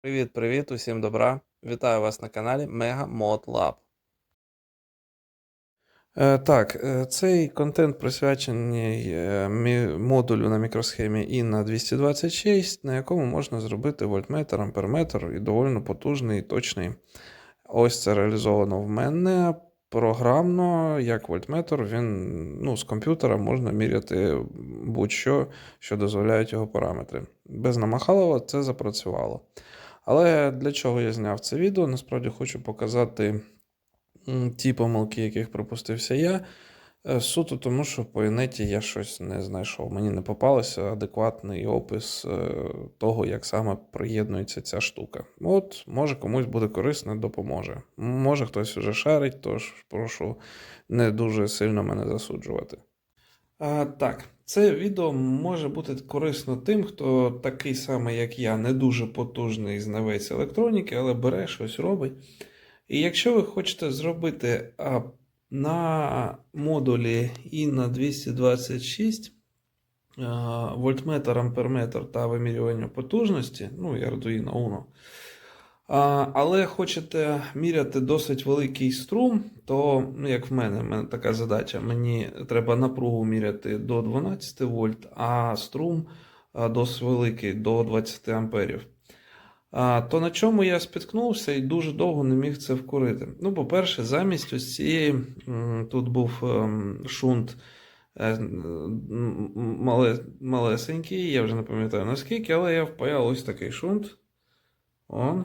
Привіт-привіт, усім добра! Вітаю вас на каналі Mega Mod Lab. Е, так, е, цей контент присвячений е, модулю на мікросхемі INA 226, на якому можна зробити вольтметр, амперметр і доволі потужний і точний. Ось це реалізовано в мене. Програмно, як вольтметр, він ну, з комп'ютера можна міряти будь-що, що дозволяють його параметри. Без намахалова це запрацювало. Але для чого я зняв це відео? Насправді хочу показати ті помилки, яких припустився я. Е, Суто тому, що по інеті я щось не знайшов. Мені не попалося адекватний опис е, того, як саме приєднується ця штука. От, може, комусь буде корисно, допоможе. Може, хтось вже шарить, тож прошу не дуже сильно мене засуджувати. А, так, це відео може бути корисно тим, хто такий самий, як я, не дуже потужний знавець електроніки, але бере щось робить. І якщо ви хочете зробити на модулі INA 226 а, вольтметр, амперметр та вимірювання потужності, ну і Arduino Uno, але хочете міряти досить великий струм, то, ну, як в мене, в мене така задача, мені треба напругу міряти до 12 вольт, а струм досить великий до 20 амперів. То на чому я спіткнувся і дуже довго не міг це вкурити. Ну, по-перше, замість ось цієї, тут був ем, шунт е, малесенький, я вже не пам'ятаю наскільки, але я впаяв ось такий шунт. Он.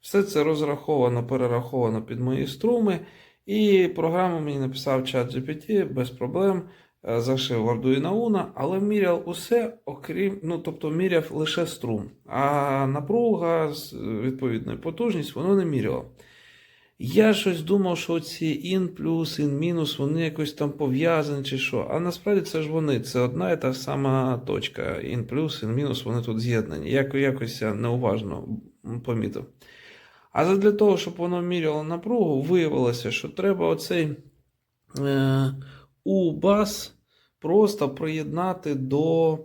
Все це розраховано, перераховано під мої струми. І програму мені написав чат GPT без проблем. е, Зашив Arduino Uno, але міряв усе, окрім, ну, тобто міряв лише струм. А напруга, з- відповідно, і потужність воно не міряло. Я щось думав, що ці ін плюс, ін мінус, вони якось там пов'язані чи що. А насправді це ж вони, це одна і та сама точка. Ін плюс, ін мінус, вони тут з'єднані. Як, якось я неуважно помітив. А задля того, щоб воно міряло напругу, виявилося, що треба оцей е, U-бас просто приєднати до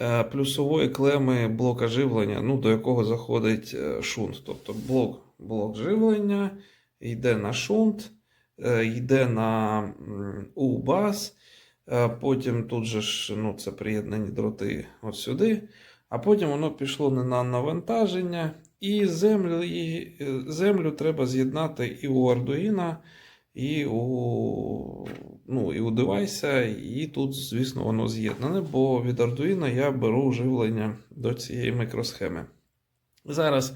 е, плюсової клеми блока живлення, ну, до якого заходить е, шунт. Тобто блок, блок живлення йде на шунт, е, йде на м, U-бас, е, потім тут же ж ну, це приєднані дроти от сюди. А потім воно пішло не на навантаження, і землю, і е, землю треба з'єднати і у Arduino, і у, ну, і у девайса, і тут, звісно, воно з'єднане, бо від Arduino я беру живлення до цієї мікросхеми. Зараз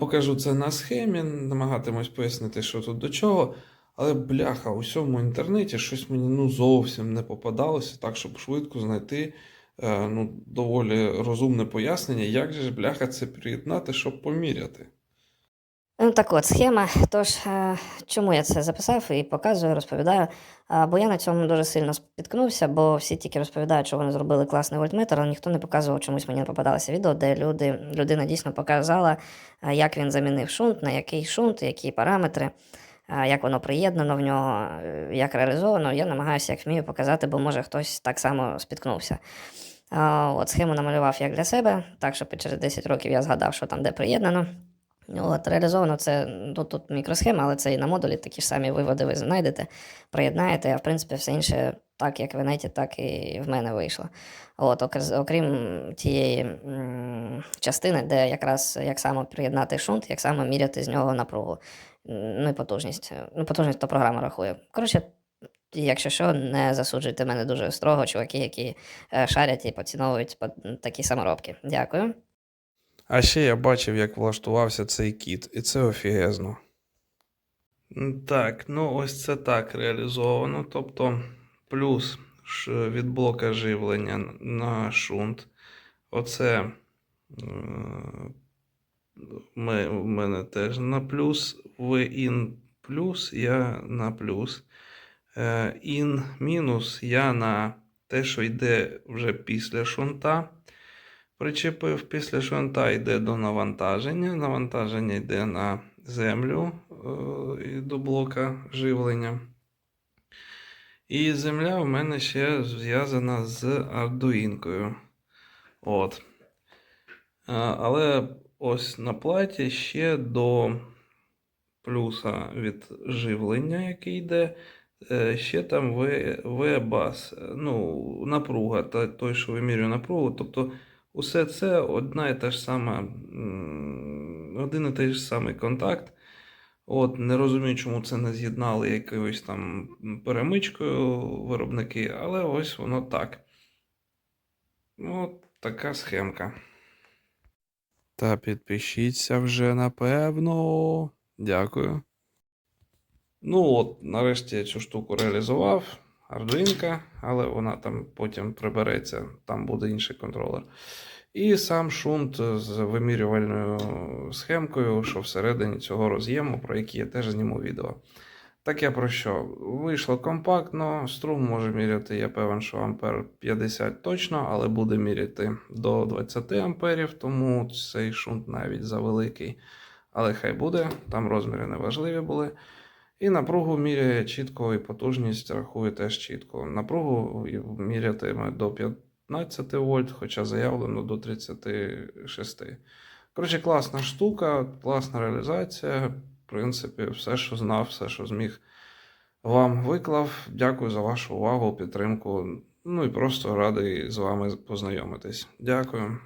покажу це на схемі, намагатимусь пояснити, що тут до чого. Але бляха, у всьому інтернеті щось мені ну, зовсім не попадалося, так, щоб швидко знайти ну, доволі розумне пояснення, як же бляха це приєднати, щоб поміряти. Ну, так от, схема. Тож, е, чому я це записав і показую, розповідаю. Бо я на цьому дуже сильно спіткнувся, бо всі тільки розповідають, що вони зробили класний вольтметр, але ніхто не показував, чомусь мені не попадалося відео, де люди, людина дійсно показала, як він замінив шунт, на який шунт, які параметри, як воно приєднано в нього, е, як реалізовано. Я намагаюся, як вмію, показати, бо може хтось так само спіткнувся. От схему намалював як для себе, так щоб і через 10 років я згадав, що там де приєднано. От, реалізовано це ну, тут мікросхема, але це і на модулі такі ж самі виводи ви знайдете, приєднаєте, а в принципі все інше так, як в інеті, так і в мене вийшло. От, окрім тієї частини, де якраз як саме приєднати шунт, як саме міряти з нього напругу. Ну і потужність. Ну, потужність то програма рахує. Коротше, якщо що, не засуджуйте мене дуже строго, чуваки, які е, шарять і поціновують такі саморобки. Дякую. А ще я бачив, як влаштувався цей кіт, і це офігезно. Так, ну ось це так реалізовано. Тобто плюс від блока живлення на шунт. Оце ми, в мене теж на плюс. В ін плюс, я на плюс. Е, Ін мінус я на те, що йде вже після шунта. Причепив після швинта йде до навантаження. Навантаження йде на землю е, і до блока живлення. І земля в мене ще зв'язана з ардуїнкою. От. Але ось на платі ще до плюса від живлення, яке йде, е, ще там V-бас, е, ну, напруга, та, той, що вимірює напругу. Тобто усе це одна і та ж сама, один і той ж самий контакт. От, не розумію, чому це не з'єднали якоюсь там перемичкою виробники, але ось воно так. От така схемка. Та підпишіться вже напевно. Дякую. Ну от, нарешті я цю штуку реалізував. Ардуїнка, але вона там потім прибереться, там буде інший контролер. І сам шунт з вимірювальною схемкою, що всередині цього роз'єму, про який я теж зніму відео. Так я про що? Вийшло компактно, струм може міряти, я певен, що ампер 50 точно, але буде міряти до 20 амперів, тому цей шунт навіть завеликий. Але хай буде, там розміри неважливі були. І напругу міряє чітко, і потужність рахує теж чітко. Напругу мірятиме до 15 вольт, хоча заявлено до 36. Коротше, класна штука, класна реалізація. В принципі, все, що знав, все, що зміг, вам виклав. Дякую за вашу увагу, підтримку. Ну і просто радий з вами познайомитись. Дякую.